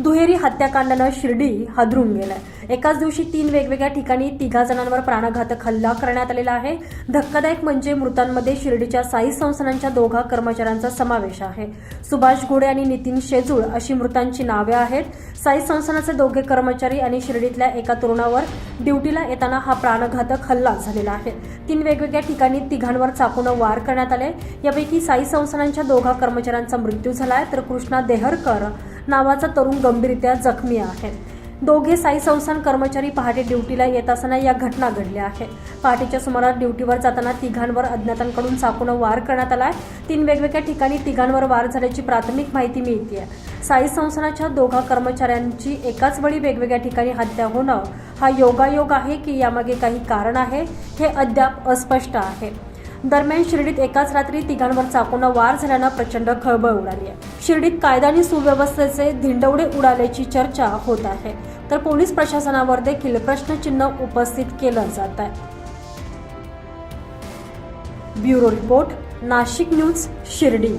दुहेरी हत्याकांडानं शिर्डी हादरून गेलाय. एकाच दिवशी तीन वेगवेगळ्या ठिकाणी तिघा जणांवर प्राणघातक हल्ला करण्यात आलेला आहे. धक्कादायक म्हणजे मृतांमध्ये शिर्डीच्या साई संस्थानांच्या दोघा कर्मचाऱ्यांचा समावेश आहे. सुभाष घोडे आणि नितीन शेजूळ अशी मृतांची नावे आहेत. साई संस्थानाचे दोघे कर्मचारी आणि शिर्डीतल्या एका तरुणावर ड्युटीला येताना हा प्राणघातक हल्ला झालेला आहे. तीन वेगवेगळ्या ठिकाणी तिघांवर चाकूनं वार करण्यात आले. यापैकी साई संस्थानांच्या दोघा कर्मचाऱ्यांचा मृत्यू झालाय. तर कृष्णा देहरकर नावाचा तरुण गंभीररित्या जखमी आहे. दोघे साई संस्थान कर्मचारी पहाटे ड्युटीला येत असताना या घटना घडल्या आहेत. पहाटेच्या सुमारास ड्युटीवर जाताना तिघांवर अज्ञातांकडून चाकून वार करण्यात आला आहे. तीन वेगवेगळ्या ठिकाणी तिघांवर वार झाल्याची प्राथमिक माहिती मिळते साई संस्थानाच्या दोघा कर्मचाऱ्यांची एकाच वेळी वेगवेगळ्या ठिकाणी हत्या होणं हा योगायोग आहे की यामागे काही कारण आहे हे अद्याप अस्पष्ट आहे. दरम्यान शिर्डीत एकाच रात्री तिघांवर चाकून वार झाल्यानं प्रचंड खळबळ उडाली आहे. शिर्डीत कायदा आणि सुव्यवस्थेचे धिंडवडे उडाल्याची चर्चा होत आहे. तर पोलीस प्रशासनावर देखील प्रश्नचिन्ह उपस्थित केलं जात आहे. Bureau report Nashik news Shirdi.